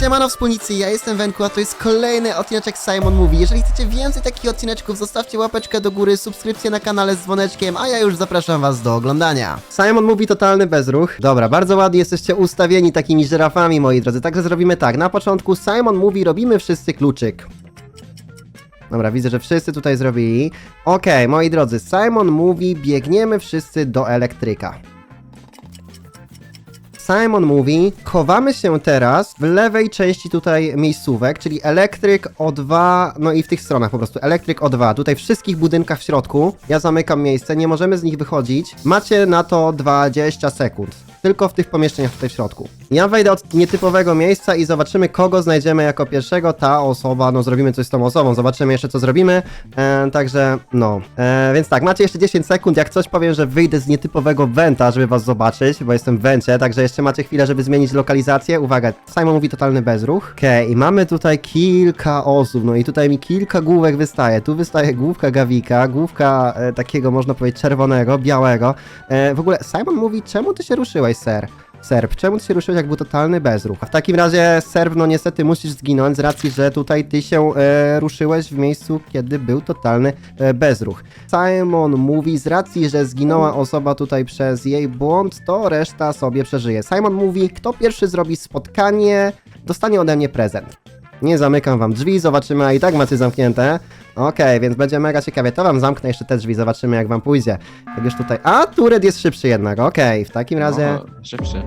Siemano wspólnicy, ja jestem Wenku, a to jest kolejny odcineczek Simon Mówi. Jeżeli chcecie więcej takich odcineczków, zostawcie łapeczkę do góry, subskrypcję na kanale z dzwoneczkiem, a ja już zapraszam was do oglądania. Simon Mówi totalny bezruch. Dobra, bardzo ładnie jesteście ustawieni takimi żyrafami, moi drodzy. Także zrobimy tak, na początku Simon Mówi, robimy wszyscy kluczyk. Dobra, widzę, że wszyscy tutaj zrobili. Okej, moi drodzy, Simon mówi, biegniemy wszyscy do elektryka. Simon mówi, chowamy się teraz w lewej części tutaj miejscówek, czyli elektryk O2, no i w tych stronach po prostu, elektryk O2, tutaj wszystkich budynkach w środku. Ja zamykam miejsce, nie możemy z nich wychodzić. Macie na to 20 sekund. Tylko w tych pomieszczeniach tutaj w środku. Ja wejdę od nietypowego miejsca i zobaczymy, kogo znajdziemy jako pierwszego. Ta osoba, no zrobimy coś z tą osobą, zobaczymy jeszcze, co zrobimy. E, także, no. E, więc tak, macie jeszcze 10 sekund. Jak coś powiem, że wyjdę z nietypowego wenta, żeby was zobaczyć, bo jestem w wencie, także jeszcze macie chwilę, żeby zmienić lokalizację. Uwaga, Simon mówi totalny bezruch. Okej, i mamy tutaj kilka osób, no i tutaj mi kilka główek wystaje. Tu wystaje główka Gawika, główka e, takiego, można powiedzieć, czerwonego, białego. E, w ogóle Simon mówi, czemu ty się ruszyłeś, ser? Serb, czemu ty się ruszyłeś, jak był totalny bezruch? A w takim razie, Serb, no niestety musisz zginąć z racji, że tutaj ty się e, ruszyłeś w miejscu, kiedy był totalny e, bezruch. Simon mówi, z racji, że zginęła osoba tutaj przez jej błąd, to reszta sobie przeżyje. Simon mówi, kto pierwszy zrobi spotkanie, dostanie ode mnie prezent. Nie zamykam wam drzwi, zobaczymy, a i tak macie zamknięte. Okej, więc będzie mega ciekawie. To wam zamknę jeszcze te drzwi, zobaczymy jak wam pójdzie. Jak już tutaj... A, Turet jest szybszy jednak, okej. W takim razie... O, szybszy.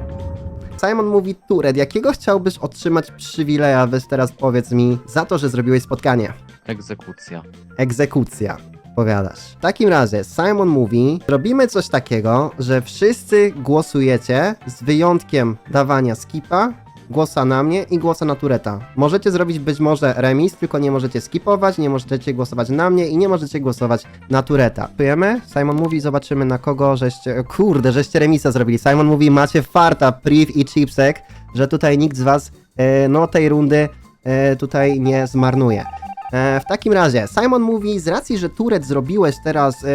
Simon mówi, Turet, jakiego chciałbyś otrzymać przywileja, weź teraz powiedz mi, za to, że zrobiłeś spotkanie? Egzekucja. Egzekucja. Powiadasz. W takim razie Simon mówi, robimy coś takiego, że wszyscy głosujecie z wyjątkiem dawania skipa, głosa na mnie i głosa na Tureta. Możecie zrobić być może remis, tylko nie możecie skipować, nie możecie głosować na mnie i nie możecie głosować na Tureta. Czujemy? Simon mówi, zobaczymy na kogo żeście... Kurde, żeście remisa zrobili. Simon mówi, macie farta, Priv i Chipsek, że tutaj nikt z was, e, no tej rundy e, tutaj nie zmarnuje. E, w takim razie, Simon mówi, z racji, że Turet zrobiłeś teraz, e,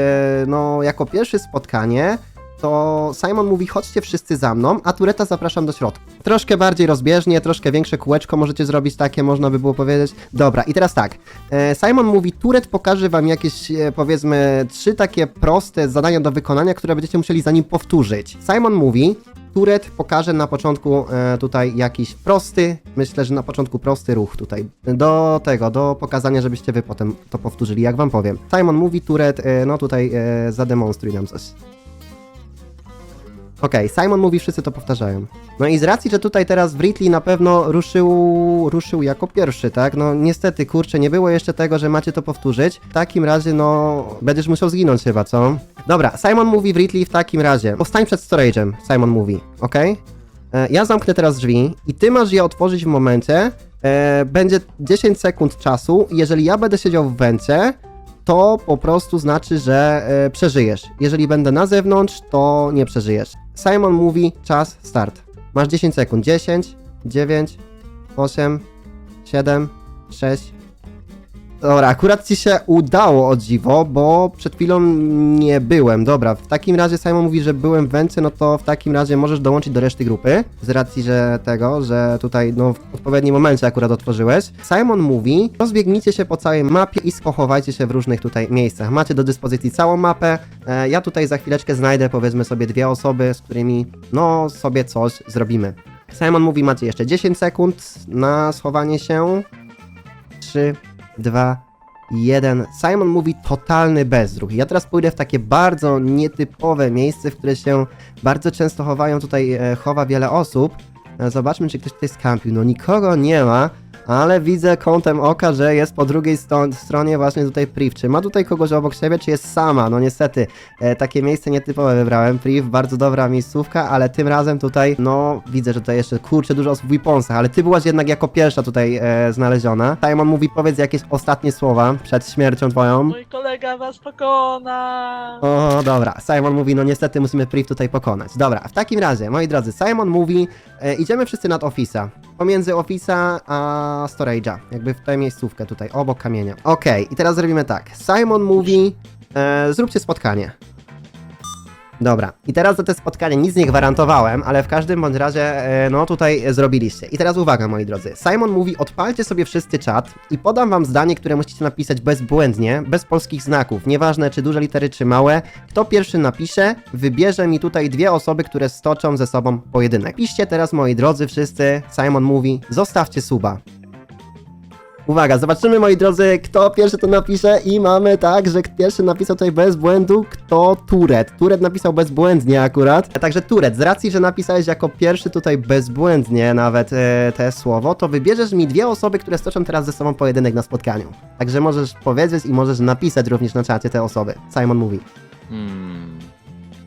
no, jako pierwsze spotkanie, to Simon mówi, chodźcie wszyscy za mną, a Tureta zapraszam do środka. Troszkę bardziej rozbieżnie, troszkę większe kółeczko możecie zrobić takie, można by było powiedzieć. Dobra, i teraz tak, e, Simon mówi, Turet pokaże wam jakieś, e, powiedzmy, trzy takie proste zadania do wykonania, które będziecie musieli za nim powtórzyć. Simon mówi, Turet pokaże na początku e, tutaj jakiś prosty, myślę, że na początku prosty ruch tutaj. Do tego, do pokazania, żebyście wy potem to powtórzyli, jak wam powiem. Simon mówi, Turet, no tutaj zademonstruj nam coś. Okej, Simon mówi, wszyscy to powtarzają. No i z racji, że tutaj teraz Writley na pewno ruszył, ruszył jako pierwszy, tak? No niestety, kurczę, nie było jeszcze tego, że macie to powtórzyć. W takim razie, no, będziesz musiał zginąć chyba, co? Dobra, Simon mówi Writley w takim razie. Powstań przed storage'em, Simon mówi, okej? E, Ja zamknę teraz drzwi i ty masz je otworzyć w momencie, e, będzie 10 sekund czasu, jeżeli ja będę siedział w wencie, to po prostu znaczy, że e, przeżyjesz. Jeżeli będę na zewnątrz, to nie przeżyjesz. Simon mówi czas, start. Masz 10 sekund. 10, 9, 8, 7, 6. Dobra, akurat ci się udało o dziwo, bo przed chwilą nie byłem. Dobra, w takim razie Simon mówi, że byłem w węce, no to w takim razie możesz dołączyć do reszty grupy. Z racji, że tego, że tutaj no w odpowiednim momencie akurat otworzyłeś. Simon mówi, rozbiegnijcie się po całej mapie i pochowajcie się w różnych tutaj miejscach. Macie do dyspozycji całą mapę. E, ja tutaj za chwileczkę znajdę powiedzmy sobie dwie osoby, z którymi no sobie coś zrobimy. Simon mówi, macie jeszcze 10 sekund na schowanie się. 3, 2, 1. Simon mówi totalny bezruch. Ja teraz pójdę w takie bardzo nietypowe miejsce, w które się bardzo często chowają, tutaj e, chowa wiele osób. E, Zobaczmy, czy ktoś tutaj skampił. No nikogo nie ma, ale widzę kątem oka, że jest po drugiej sto- stronie właśnie tutaj Priv. Czy ma tutaj kogoś obok siebie, czy jest sama? No niestety, e, takie miejsce nietypowe wybrałem. Priv, bardzo dobra miejscówka, ale tym razem tutaj, no widzę, że tutaj jeszcze, kurczę, dużo osób w Weaponsach, ale ty byłaś jednak jako pierwsza tutaj e, znaleziona. Simon mówi, powiedz jakieś ostatnie słowa przed śmiercią twoją. Mój kolega was pokona. O, dobra. Simon mówi, no niestety musimy Priv tutaj pokonać. Dobra, w takim razie, moi drodzy, Simon mówi, e, idziemy wszyscy nad Office'a. Pomiędzy Office'a a Storage'a. Jakby w tę miejscówkę tutaj, obok kamienia. Okej, i teraz zrobimy tak. Simon mówi, e, zróbcie spotkanie. Dobra, i teraz za te spotkanie nic nie gwarantowałem, ale w każdym bądź razie, e, no tutaj zrobiliście. I teraz uwaga, moi drodzy. Simon mówi, odpalcie sobie wszyscy czat i podam wam zdanie, które musicie napisać bezbłędnie, bez polskich znaków. Nieważne, czy duże litery, czy małe. Kto pierwszy napisze, wybierze mi tutaj dwie osoby, które stoczą ze sobą pojedynek. Piszcie teraz, moi drodzy, wszyscy. Simon mówi, zostawcie suba. Uwaga, zobaczymy moi drodzy, kto pierwszy to napisze i mamy tak, że pierwszy napisał tutaj bez błędu, kto Turet. Turet napisał bezbłędnie akurat. Także Turet, z racji, że napisałeś jako pierwszy tutaj bezbłędnie nawet e, te słowo, to wybierzesz mi dwie osoby, które stoczą teraz ze sobą pojedynek na spotkaniu. Także możesz powiedzieć i możesz napisać również na czacie te osoby. Simon mówi. Hmm.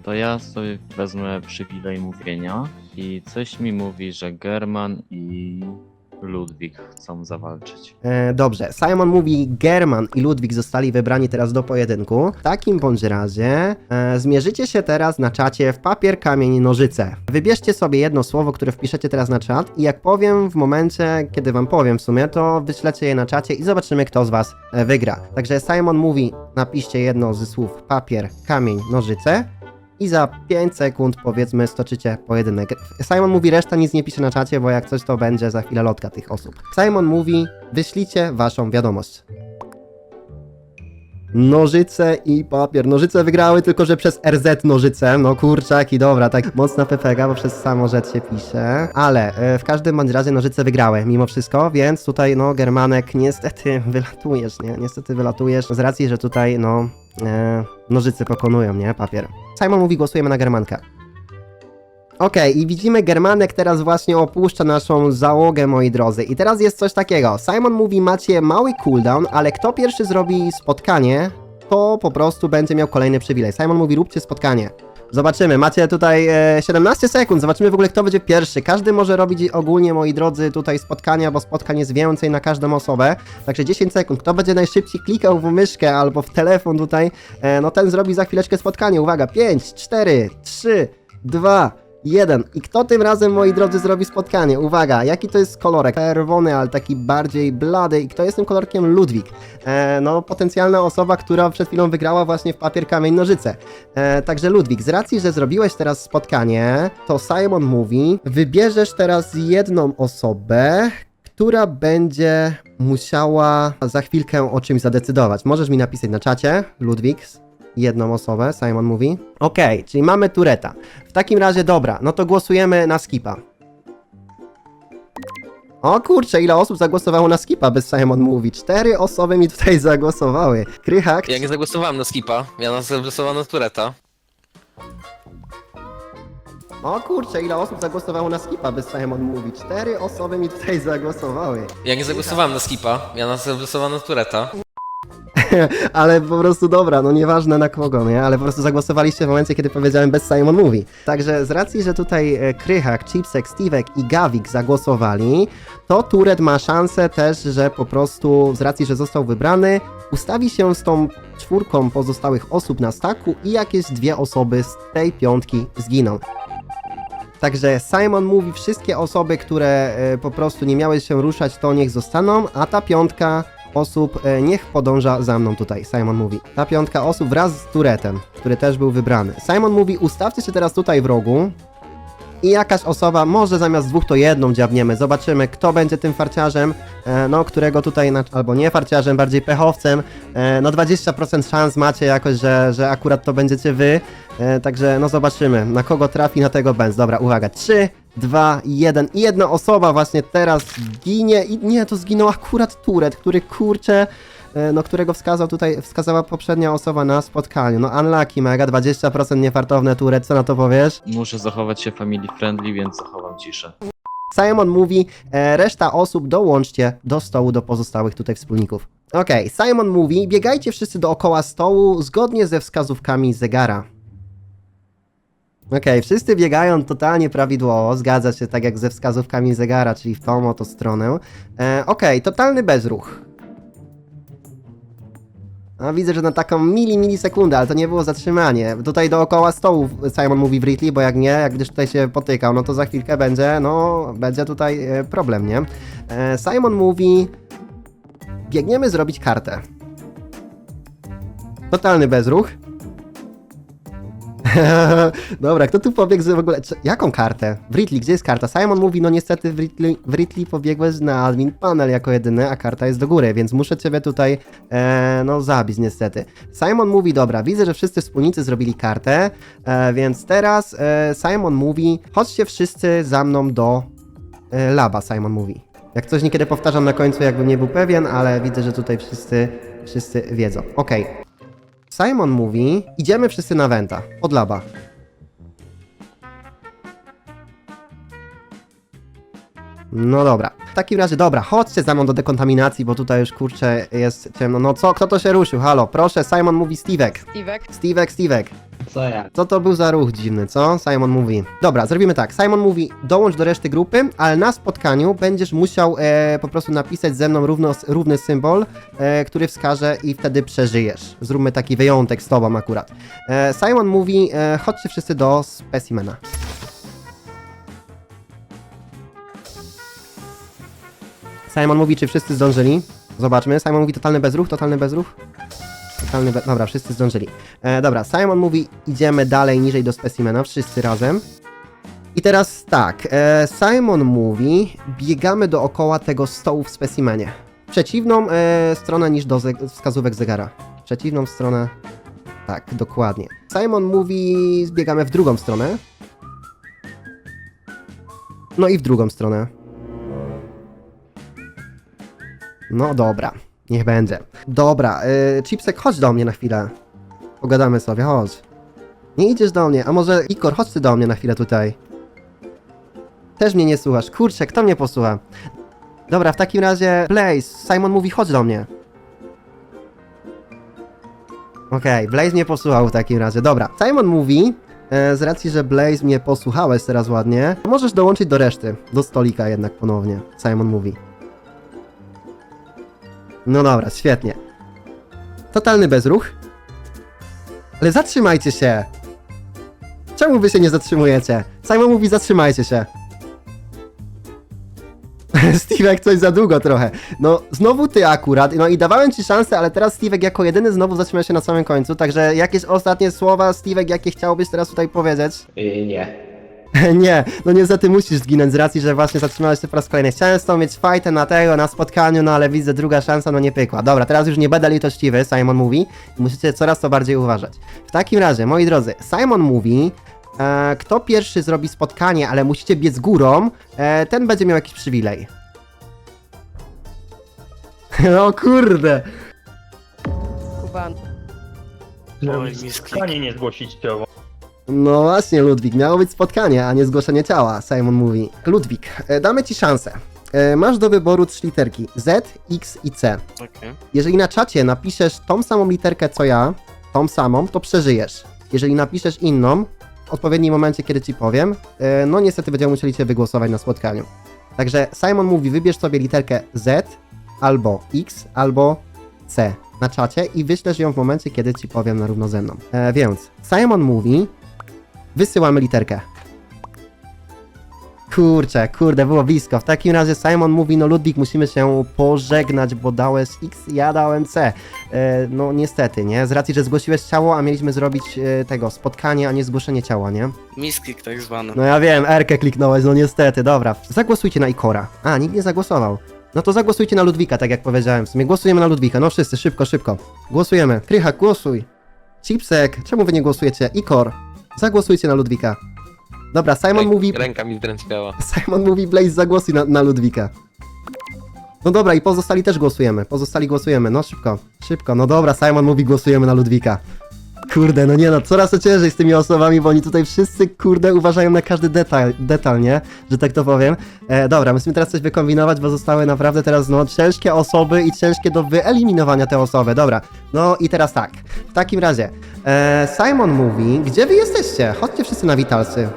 To ja sobie wezmę przywilej mówienia i coś mi mówi, że German i Ludwik chcą zawalczyć. E, dobrze, Simon mówi, German i Ludwik zostali wybrani teraz do pojedynku. W takim bądź razie e, zmierzycie się teraz na czacie w papier, kamień, nożyce. Wybierzcie sobie jedno słowo, które wpiszecie teraz na czat i jak powiem w momencie, kiedy wam powiem w sumie, to wyślecie je na czacie i zobaczymy, kto z was e, wygra. Także Simon mówi, napiszcie jedno ze słów papier, kamień, nożyce. I za 5 sekund powiedzmy stoczycie pojedynek. Simon mówi, reszta nic nie pisze na czacie, bo jak coś to będzie za chwilę lotka tych osób. Simon mówi, wyślijcie waszą wiadomość. Nożyce i papier. Nożyce wygrały, tylko że przez RZ nożyce. No kurczaki, dobra, tak mocna pepega, bo przez samo rzecz się pisze. Ale e, w każdym bądź razie nożyce wygrały mimo wszystko, więc tutaj no Germanek niestety wylatujesz, nie? Niestety wylatujesz z racji, że tutaj no e, nożyce pokonują, nie? Papier. Simon mówi, głosujemy na Germanka. Okej, i widzimy, Germanek teraz właśnie opuszcza naszą załogę, moi drodzy. I teraz jest coś takiego. Simon mówi, macie mały cooldown, ale kto pierwszy zrobi spotkanie, to po prostu będzie miał kolejny przywilej. Simon mówi, róbcie spotkanie. Zobaczymy, macie tutaj e, 17 sekund, zobaczymy w ogóle kto będzie pierwszy. Każdy może robić ogólnie, moi drodzy, tutaj spotkania, bo spotkań jest więcej na każdą osobę. Także 10 sekund. Kto będzie najszybciej klikał w myszkę albo w telefon tutaj, e, no ten zrobi za chwileczkę spotkanie. Uwaga, 5, 4, 3, 2, Jeden. I kto tym razem, moi drodzy, zrobi spotkanie? Uwaga, jaki to jest kolorek? Czerwony, ale taki bardziej blady. I kto jest tym kolorkiem? Ludwik. E, no, potencjalna osoba, która przed chwilą wygrała właśnie w papier, kamień, nożyce. E, także Ludwik, z racji, że zrobiłeś teraz spotkanie, to Simon mówi, wybierzesz teraz jedną osobę, która będzie musiała za chwilkę o czymś zadecydować. Możesz mi napisać na czacie, Ludwik, jedną osobę, Simon mówi. Okej, czyli mamy Tureta. W takim razie dobra, no to głosujemy na skipa. O kurczę, ile osób zagłosowało na skipa, bez Simon mówi. Cztery osoby mi tutaj zagłosowały. Krychak, Ja nie zagłosowałem na skipa, ja zagłosowałem na Tureta. o kurczę, ile osób zagłosowało na skipa, bez Simon mówi. Cztery osoby mi tutaj zagłosowały. Ja nie zagłosowałem na skipa, ja zagłosowałem na Tureta. Ale po prostu dobra, no nieważne na kogo, nie? Ale po prostu zagłosowaliście w momencie, kiedy powiedziałem bez Simon Mówi. Także z racji, że tutaj e, Krychak, Chipsek, Steve'ek i Gawik zagłosowali, to Turet ma szansę też, że po prostu z racji, że został wybrany, ustawi się z tą czwórką pozostałych osób na staku i jakieś dwie osoby z tej piątki zginą. Także Simon mówi, wszystkie osoby, które e, po prostu nie miały się ruszać, to niech zostaną, a ta piątka osób e, niech podąża za mną tutaj, Simon mówi. Ta piątka osób wraz z Turetem, który też był wybrany. Simon mówi, ustawcie się teraz tutaj w rogu i jakaś osoba, może zamiast dwóch to jedną dziabniemy, zobaczymy kto będzie tym farciarzem, e, no którego tutaj, albo nie farciarzem, bardziej pechowcem, e, no 20% szans macie jakoś, że, że akurat to będziecie wy, także no zobaczymy, na kogo trafi, na tego będzie. Dobra, uwaga, 3, 2, 1 i jedna osoba właśnie teraz ginie i nie, to zginął akurat Turet, który kurczę, e, no którego wskazał tutaj, wskazała poprzednia osoba na spotkaniu. No unlucky mega, 20% niefartowne Turet, co na to powiesz? Muszę zachować się family friendly, więc zachowam ciszę. Simon mówi, e, reszta osób dołączcie do stołu do pozostałych tutaj wspólników. Okej, Simon mówi, biegajcie wszyscy dookoła stołu zgodnie ze wskazówkami zegara. Okej, wszyscy biegają totalnie prawidłowo, zgadza się tak jak ze wskazówkami zegara, czyli w tą oto stronę. E, Okej, totalny bezruch. A widzę, że na taką mili, milisekundę, ale to nie było zatrzymanie. Tutaj dookoła stołu Simon mówi w Ridley, bo jak nie, jak gdyż tutaj się potykał, no to za chwilkę będzie, no, będzie tutaj e, problem, nie? E, Simon mówi, biegniemy zrobić kartę. Totalny bezruch. Dobra, kto tu pobiegł w ogóle? Czy, jaką kartę? Writli, gdzie jest karta? Simon mówi, no niestety Writli, Writli pobiegłeś na admin panel jako jedyny, a karta jest do góry, więc muszę ciebie tutaj, e, no, zabić niestety. Simon mówi, dobra, widzę, że wszyscy wspólnicy zrobili kartę, e, więc teraz e, Simon mówi, chodźcie wszyscy za mną do e, laba, Simon mówi. Jak coś niekiedy powtarzam na końcu, jakbym nie był pewien, ale widzę, że tutaj wszyscy, wszyscy wiedzą. Okej. Simon mówi, idziemy wszyscy na Wenta, od laba. No dobra. W takim razie, dobra, chodźcie za mną do dekontaminacji, bo tutaj już kurczę jest ciemno. No co, kto to się ruszył? Halo, proszę, Simon mówi Stevek. Stevek. Stevek, Stevek. Co ja? Co to był za ruch dziwny, co? Simon mówi. Dobra, zrobimy tak. Simon mówi, dołącz do reszty grupy, ale na spotkaniu będziesz musiał e, po prostu napisać ze mną równo, równy symbol, e, który wskaże i wtedy przeżyjesz. Zróbmy taki wyjątek z tobą akurat. E, Simon mówi, e, chodźcie wszyscy do specimena. Simon mówi, czy wszyscy zdążyli? Zobaczmy. Simon mówi, totalny bezruch, totalny bezruch. Be... Dobra, wszyscy zdążyli. E, dobra, Simon mówi, idziemy dalej, niżej do specimena, wszyscy razem. I teraz tak, e, Simon mówi, biegamy dookoła tego stołu w specimenie. Przeciwną e, stronę niż do ze- wskazówek zegara. Przeciwną stronę. Tak, dokładnie. Simon mówi, zbiegamy w drugą stronę. No i w drugą stronę. No dobra, niech będzie. Dobra, yy, Chipsek, chodź do mnie na chwilę. Pogadamy sobie, chodź. Nie idziesz do mnie, a może Ikor, chodź ty do mnie na chwilę tutaj. Też mnie nie słuchasz. Kurczę, kto mnie posłucha? Dobra, w takim razie Blaze, Simon mówi chodź do mnie. Okej, Blaze mnie posłuchał w takim razie. Dobra, Simon mówi, e, z racji, że Blaze mnie posłuchałeś teraz ładnie, możesz dołączyć do reszty, do stolika jednak ponownie. Simon mówi. No dobra, świetnie. Totalny bezruch. Ale zatrzymajcie się! Czemu wy się nie zatrzymujecie? Simon mówi zatrzymajcie się. Steve'ek coś za długo trochę. No, znowu ty akurat. No i dawałem ci szansę, ale teraz Steve'ek jako jedyny znowu zatrzymał się na samym końcu. Także jakieś ostatnie słowa, Steve'ek, jakie chciałbyś teraz tutaj powiedzieć? Yy, nie. nie, no niestety musisz zginąć z racji, że właśnie zatrzymałeś się po raz kolejny. Chciałem z tobą mieć fajtę na tego, na spotkaniu, no ale widzę, druga szansa, no nie pykła. Dobra, teraz już nie będę litościwy, Simon mówi. Musicie coraz to bardziej uważać. W takim razie, moi drodzy, Simon mówi, e, kto pierwszy zrobi spotkanie, ale musicie biec górą, e, ten będzie miał jakiś przywilej. o kurde! Kuban. Zrobić spotkanie nie zgłosić ciało. No właśnie, Ludwik, miało być spotkanie, a nie zgłoszenie ciała, Simon mówi. Ludwik, e, damy ci szansę. E, masz do wyboru trzy literki Z, X i C. Okej. Jeżeli na czacie napiszesz tą samą literkę co ja, tą samą, to przeżyjesz. Jeżeli napiszesz inną, w odpowiednim momencie, kiedy ci powiem, e, no niestety będziemy musieli cię wygłosować na spotkaniu. Także Simon mówi, wybierz sobie literkę Z, albo X, albo C na czacie i wyślesz ją w momencie, kiedy ci powiem na równo ze mną. E, więc Simon mówi, wysyłamy literkę. Kurczę, kurde, było blisko. W takim razie Simon mówi, no Ludwik, musimy się pożegnać, bo dałeś X, ja dałem C. E, no niestety, nie? Z racji, że zgłosiłeś ciało, a mieliśmy zrobić e, tego, spotkanie, a nie zgłoszenie ciała, nie? Misklik tak zwany. No ja wiem, Erkę kliknąłeś, no niestety, dobra. Zagłosujcie na Ikora. A, nikt nie zagłosował. No to zagłosujcie na Ludwika, tak jak powiedziałem. W sumie głosujemy na Ludwika, no wszyscy, szybko, szybko. Głosujemy. Krycha, głosuj. Chipsek, czemu wy nie głosujecie? Ikor, zagłosujcie na Ludwika. Dobra, Simon mówi... Ręka mi zdrętwiała. Simon mówi, Blaze, zagłosuj na, na Ludwika. No dobra, i pozostali też głosujemy. Pozostali głosujemy, no szybko, szybko. No dobra, Simon mówi, głosujemy na Ludwika. Kurde, no nie no, coraz to ciężej z tymi osobami, bo oni tutaj wszyscy, kurde, uważają na każdy detal, detal nie? Że tak to powiem. E, dobra, musimy teraz coś wykombinować, bo zostały naprawdę teraz, no, ciężkie osoby i ciężkie do wyeliminowania te osoby. Dobra, no i teraz tak. W takim razie, e, Simon mówi, gdzie wy jesteście? Chodźcie wszyscy na Witalsy.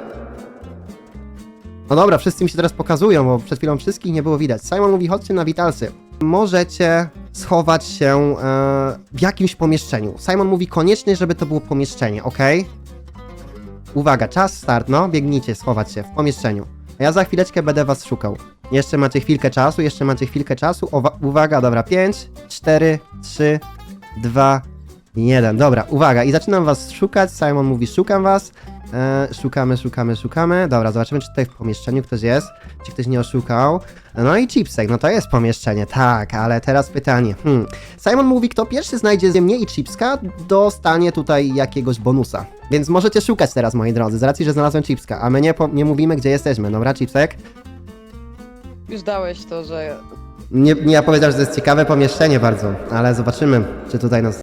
No dobra, wszyscy mi się teraz pokazują, bo przed chwilą wszystkich nie było widać. Simon mówi, chodźcie na Witalsy. Możecie schować się e, w jakimś pomieszczeniu. Simon mówi koniecznie, żeby to było pomieszczenie, ok? Uwaga, czas start, no, biegnijcie, schować się w pomieszczeniu. A ja za chwileczkę będę was szukał. Jeszcze macie chwilkę czasu, jeszcze macie chwilkę czasu. Owa- uwaga, dobra, 5, 4, 3, 2, Jeden, dobra, uwaga, i zaczynam was szukać. Simon mówi, szukam was. E, szukamy, szukamy, szukamy. Dobra, zobaczymy, czy tutaj w pomieszczeniu ktoś jest, czy ktoś nie oszukał. No i chipsek, no to jest pomieszczenie, tak, ale teraz pytanie. Hmm. Simon mówi, kto pierwszy znajdzie mnie i chipska, dostanie tutaj jakiegoś bonusa. Więc możecie szukać teraz, moi drodzy, z racji, że znalazłem chipska, a my nie, po, nie mówimy, gdzie jesteśmy. Dobra, chipsek? Już dałeś to, że Nie, nie ja powiedział, że to jest ciekawe pomieszczenie bardzo, ale zobaczymy, czy tutaj nas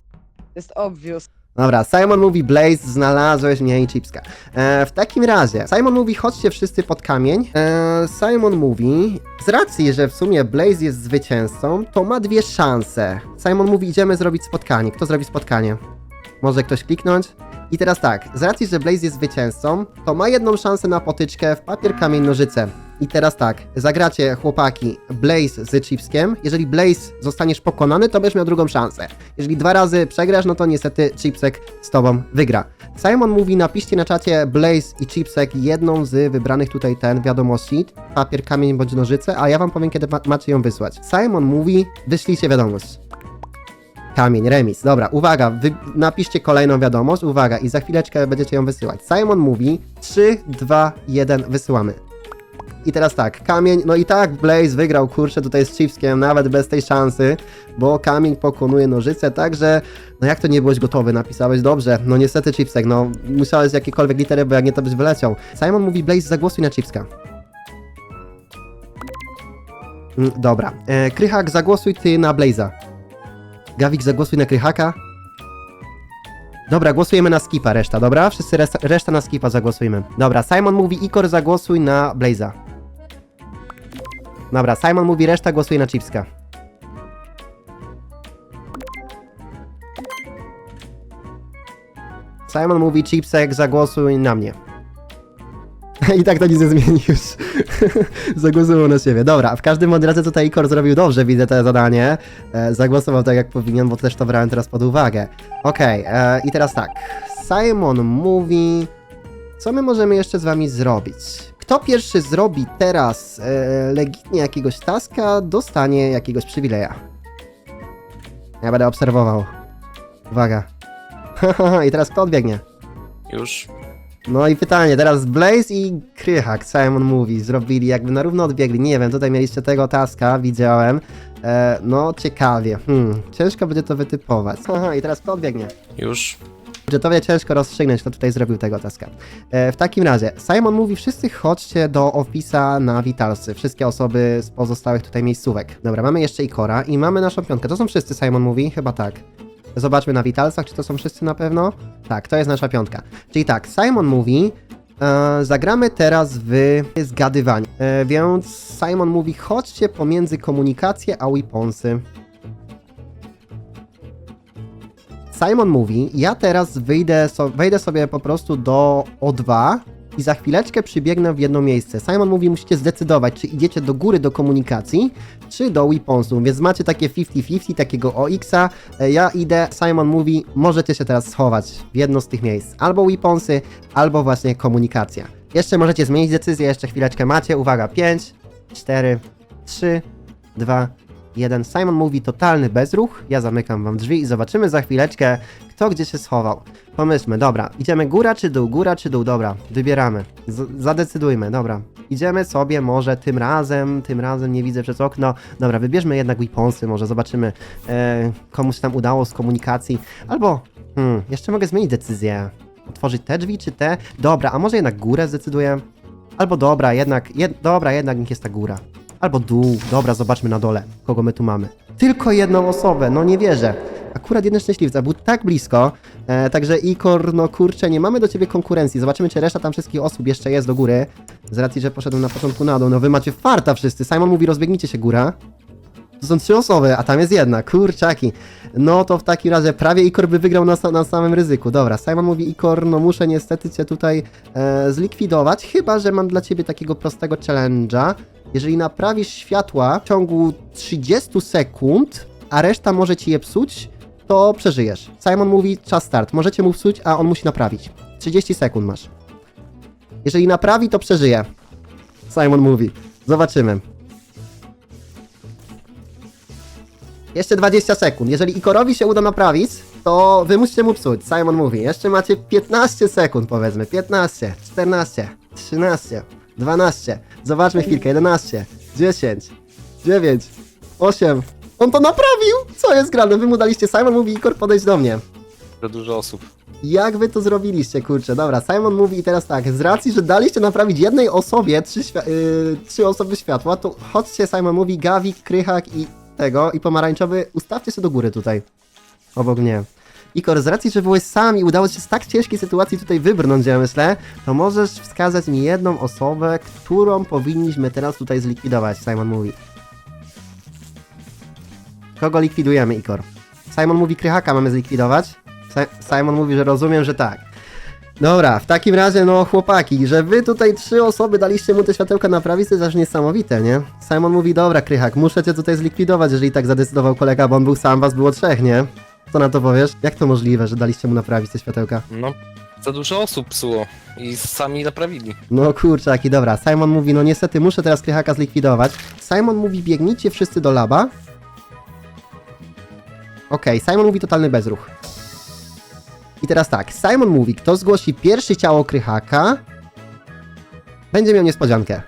jest obvious. Dobra, Simon mówi Blaze, znalazłeś mnie i chipska. E, w takim razie, Simon mówi chodźcie wszyscy pod kamień. E, Simon mówi, z racji, że w sumie Blaze jest zwycięzcą, to ma dwie szanse. Simon mówi idziemy zrobić spotkanie. Kto zrobi spotkanie? Może ktoś kliknąć? I teraz tak, z racji, że Blaze jest zwycięzcą, to ma jedną szansę na potyczkę w papier, kamień, nożyce. I teraz tak, zagracie chłopaki Blaze z Chipskiem. Jeżeli Blaze zostaniesz pokonany, to będziesz miał drugą szansę. Jeżeli dwa razy przegrasz, no to niestety Chipsek z tobą wygra. Simon mówi, napiszcie na czacie Blaze i Chipsek jedną z wybranych tutaj ten wiadomości, papier, kamień bądź nożyce, a ja wam powiem, kiedy ma macie ją wysłać. Simon mówi, wyślijcie wiadomość. Kamień, remis. Dobra, uwaga, napiszcie kolejną wiadomość, uwaga, i za chwileczkę będziecie ją wysyłać. Simon mówi 3, 2, 1, wysyłamy. I teraz tak, kamień, no i tak Blaze wygrał, kurczę, tutaj z Chipskiem, nawet bez tej szansy, bo kamień pokonuje nożyce, także, no jak to nie byłeś gotowy, napisałeś dobrze, no niestety Chipsek, no musiałeś jakiekolwiek litery, bo jak nie to byś wyleciał. Simon mówi, Blaze, zagłosuj na Chipska. Mm, Dobra, e, Krychak, zagłosuj ty na Blaze'a. Gawik, zagłosuj na Krychaka. Dobra, głosujemy na skipa reszta, dobra? Wszyscy reszta na skipa zagłosujmy. Dobra, Simon mówi Ikor zagłosuj na Blaze'a. Dobra, Simon mówi reszta głosuje na Chipska. Simon mówi Chipsek zagłosuj na mnie. I tak to nic nie zmieni już. Zagłosował na siebie. Dobra, w każdym razie tutaj Ikor zrobił dobrze, widzę to zadanie. E, zagłosował tak jak powinien, bo też to brałem teraz pod uwagę. Okej, e, i teraz tak. Simon mówi... Co my możemy jeszcze z wami zrobić? Kto pierwszy zrobi teraz e, legitnie jakiegoś taska, dostanie jakiegoś przywileja. Ja będę obserwował. Uwaga. I teraz kto odbiegnie? Już. No i pytanie, teraz Blaze i Krychak, Simon mówi, zrobili jakby na równo odbiegli, nie wiem, tutaj mieliście tego taska, widziałem, e, no ciekawie, hmm, ciężko będzie to wytypować. Aha, i teraz kto odbiegnie? Już. Budżetowie ciężko rozstrzygnąć, kto tutaj zrobił tego taska. E, w takim razie, Simon mówi, wszyscy chodźcie do ofisa na Witalsy, wszystkie osoby z pozostałych tutaj miejscówek. Dobra, mamy jeszcze Ikora i mamy naszą piątkę, to są wszyscy, Simon mówi, chyba tak. Zobaczmy na Witalsach, czy to są wszyscy na pewno? Tak, to jest nasza piątka. Czyli tak, Simon mówi, e, zagramy teraz w zgadywanie. E, więc Simon mówi, chodźcie pomiędzy komunikację a weaponsy. Simon mówi, ja teraz wyjdę, so, wejdę sobie po prostu do O2 i za chwileczkę przybiegnę w jedno miejsce. Simon mówi, musicie zdecydować, czy idziecie do góry do komunikacji, czy do weaponsów, więc macie takie 50-50, takiego OX-a. E, Ja idę, Simon mówi, możecie się teraz schować w jedno z tych miejsc. Albo weaponsy, albo właśnie komunikacja. Jeszcze możecie zmienić decyzję, jeszcze chwileczkę macie. Uwaga, 5, 4, 3, 2, 1. Simon mówi totalny bezruch. Ja zamykam wam drzwi i zobaczymy za chwileczkę, kto gdzie się schował. Pomyślmy, dobra, idziemy góra czy dół, góra czy dół, dobra, wybieramy. Z zadecydujmy, dobra. Idziemy sobie może tym razem, tym razem nie widzę przez okno. Dobra, wybierzmy jednak weaponsy, może zobaczymy, e, komuś tam udało z komunikacji. Albo, hmm, jeszcze mogę zmienić decyzję. Otworzyć te drzwi czy te? Dobra, a może jednak górę zdecyduję? Albo dobra, jednak, jed, dobra, jednak niech jest ta góra. Albo dół. Dobra, zobaczmy na dole, kogo my tu mamy. Tylko jedną osobę, no nie wierzę. Akurat jeden szczęśliwca, był tak blisko, e, także Ikor, no kurczę, nie mamy do ciebie konkurencji. Zobaczymy, czy reszta tam wszystkich osób jeszcze jest do góry. Z racji, że poszedłem na początku na dół, no wy macie farta wszyscy. Simon mówi, rozbiegnijcie się góra. To są trzy osoby, a tam jest jedna, kurczaki. No to w takim razie prawie Ikor by wygrał na, na samym ryzyku. Dobra, Simon mówi, Ikor, no muszę niestety cię tutaj e, zlikwidować, chyba, że mam dla ciebie takiego prostego challenge'a. Jeżeli naprawisz światła w ciągu 30 sekund, a reszta może ci je psuć, to przeżyjesz. Simon mówi, czas start. Możecie mu psuć, a on musi naprawić. 30 sekund masz. Jeżeli naprawi, to przeżyje. Simon mówi. Zobaczymy. Jeszcze 20 sekund. Jeżeli Ikorowi się uda naprawić, to wy musicie mu psuć. Simon mówi, jeszcze macie 15 sekund powiedzmy. 15, 14, 13, 12. Zobaczmy chwilkę. 11, 10, 9, 8. On to naprawił! Co jest grane? Wy mu daliście Simon mówi, Ikor podejdź do mnie. Za dużo osób. Jak wy to zrobiliście, kurczę? Dobra, Simon mówi i teraz tak, z racji, że daliście naprawić jednej osobie trzy, świa- yy, trzy osoby światła, to chodźcie, Simon mówi, Gawik, Krychak i tego, i pomarańczowy, ustawcie się do góry tutaj, obok mnie. Ikor, z racji, że byłeś sam i udało się z tak ciężkiej sytuacji tutaj wybrnąć, ja myślę, to możesz wskazać mi jedną osobę, którą powinniśmy teraz tutaj zlikwidować, Simon mówi. Kogo likwidujemy, Ikor? Simon mówi, Krychaka mamy zlikwidować. Si- Simon mówi, że rozumiem, że tak. Dobra, w takim razie, no chłopaki, że wy tutaj trzy osoby daliście mu te światełka naprawić, to jest aż niesamowite, nie? Simon mówi, dobra, Krychak, muszę cię tutaj zlikwidować, jeżeli tak zadecydował kolega, bo on był sam, was było trzech, nie? Co na to powiesz? Jak to możliwe, że daliście mu naprawić te światełka? No, za dużo osób psuło i sami naprawili. No kurczaki, dobra. Simon mówi, no niestety muszę teraz Krychaka zlikwidować. Simon mówi, biegnijcie wszyscy do laba. Okej, Simon mówi totalny bezruch. I teraz tak, Simon mówi, kto zgłosi pierwszy ciało Krychaka, będzie miał niespodziankę.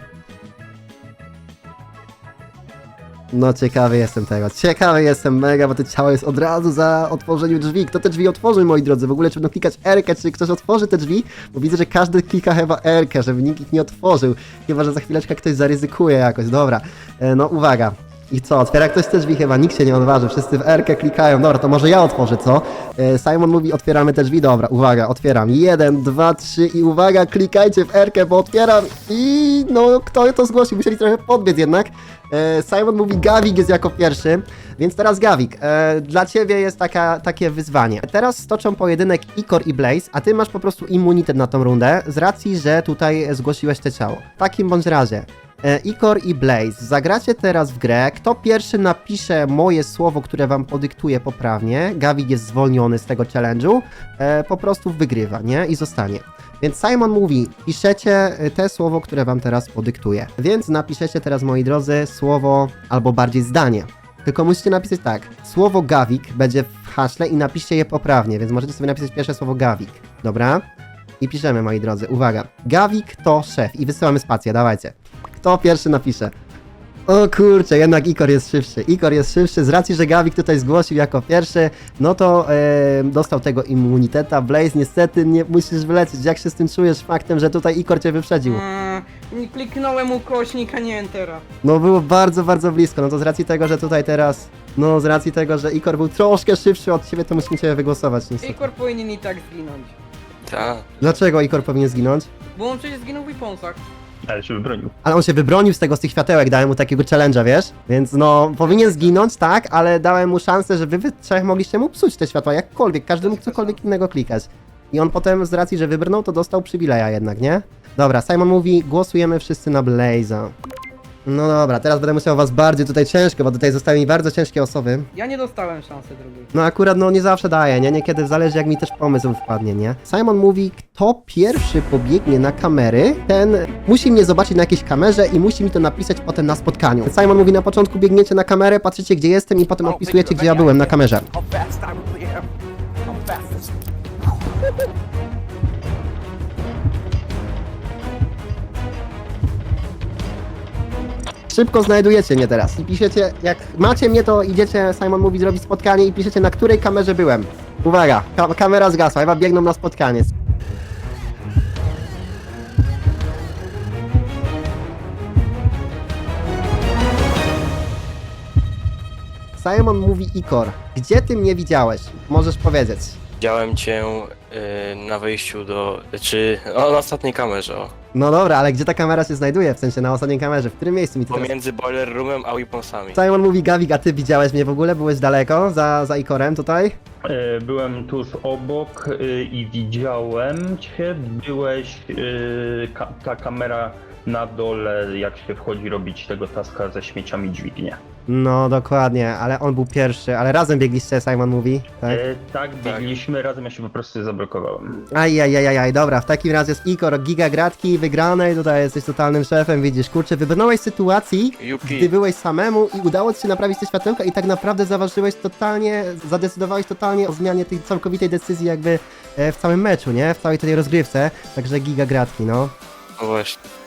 No ciekawy jestem tego, ciekawy jestem mega, bo to ciało jest od razu za otworzeniem drzwi. Kto te drzwi otworzy, moi drodzy? W ogóle czy będą klikać R, czy ktoś otworzy te drzwi? Bo widzę, że każdy klika chyba R, żeby nikt ich nie otworzył. Chyba, że za chwileczkę ktoś zaryzykuje jakoś. Dobra, e, no uwaga. I co, otwiera ktoś te drzwi? Chyba nikt się nie odważy, wszyscy w R klikają. Dobra, to może ja otworzę, co? E, Simon mówi, otwieramy te drzwi. Dobra, uwaga, otwieram. Jeden, dwa, trzy i uwaga, klikajcie w R, bo otwieram. I no, kto to zgłosił? Musieli trochę podbiec jednak. E, Simon mówi, Gawik jest jako pierwszy, więc teraz Gawik, e, dla ciebie jest taka, takie wyzwanie. Teraz stoczą pojedynek Ikor i Blaze, a ty masz po prostu immunitet na tą rundę, z racji, że tutaj zgłosiłeś te ciało. W takim bądź razie. E, Ikor i Blaze, zagracie teraz w grę. Kto pierwszy napisze moje słowo, które wam podyktuję poprawnie, Gawik jest zwolniony z tego challenge'u, e, po prostu wygrywa, nie? I zostanie. Więc Simon mówi, piszecie y, te słowo, które wam teraz podyktuję. Więc napiszecie teraz, moi drodzy, słowo albo bardziej zdanie. Tylko musicie napisać tak. Słowo Gawik będzie w haśle i napiszcie je poprawnie, więc możecie sobie napisać pierwsze słowo Gawik. Dobra? I piszemy, moi drodzy. Uwaga. Gawik to szef. I wysyłamy spację, dawajcie. Kto pierwszy napisze? O kurczę, jednak Ikor jest szybszy. Ikor jest szybszy, z racji, że Gawik tutaj zgłosił jako pierwszy, no to e, dostał tego immuniteta. Blaze, niestety nie musisz wylecieć. Jak się z tym czujesz faktem, że tutaj Ikor cię wyprzedził? Nie kliknąłem ukośnika, nie entera. No było bardzo, bardzo blisko. No to z racji tego, że tutaj teraz, no z racji tego, że Ikor był troszkę szybszy od ciebie, to musimy cię wygłosować niestety. Ikor powinien i tak zginąć. Tak. Dlaczego Ikor powinien zginąć? Bo on przecież zginął w Weaponsach. Ale się wybronił. Ale on się wybronił z tego, z tych światełek, dałem mu takiego challenge'a, wiesz? Więc no, powinien zginąć, tak, ale dałem mu szansę, że wy, wy trzech mogliście mu psuć te światła, jakkolwiek, każdy mógł cokolwiek innego klikać. I on potem, z racji, że wybrnął, to dostał przywileja jednak, nie? Dobra, Simon mówi, głosujemy wszyscy na Blaze'a. No dobra, teraz będę musiał was bardziej tutaj ciężko, bo tutaj zostały mi bardzo ciężkie osoby. Ja nie dostałem szansy drugiej. No akurat no nie zawsze daje, nie? Niekiedy zależy jak mi też pomysł wpadnie, nie? Simon mówi, kto pierwszy pobiegnie na kamery, ten musi mnie zobaczyć na jakiejś kamerze i musi mi to napisać potem na spotkaniu. Simon mówi, na początku biegniecie na kamerę, patrzycie gdzie jestem i potem odpisujecie gdzie ja byłem na kamerze. Szybko znajdujecie mnie teraz i piszecie, jak macie mnie, to idziecie, Simon mówi, zrobić spotkanie i piszecie, na której kamerze byłem. Uwaga, ka kamera zgasła, chyba biegną na spotkanie. Simon mówi Ikor, gdzie ty mnie widziałeś? Możesz powiedzieć. Widziałem cię y, na wejściu do. czy. O, na ostatniej kamerze, o. No dobra, ale gdzie ta kamera się znajduje? W sensie na ostatniej kamerze, w którym miejscu mi ty teraz... Pomiędzy boiler roomem a weaponsami. Simon mówi, Gawik, a ty widziałeś mnie w ogóle? Byłeś daleko za, za Ikorem tutaj? E, Byłem tuż obok e, i widziałem cię. Byłeś. e, Ka ta kamera na dole, jak się wchodzi robić tego taska ze śmieciami dźwignię. No, dokładnie, ale on był pierwszy, ale razem biegliście, Simon mówi, tak? E, tak, biegliśmy razem, ja się po prostu zablokowałem. Ajajajajaj, dobra, w takim razie jest Ikor, giga gratki, wygranej, tutaj jesteś totalnym szefem, widzisz, kurczę, wybrnąłeś sytuacji, gdy Yupi. byłeś samemu i udało ci się naprawić te światełka i tak naprawdę zaważyłeś totalnie, zadecydowałeś totalnie o zmianie tej całkowitej decyzji jakby e, w całym meczu, nie? W całej tej rozgrywce, także giga gratki, no. No właśnie.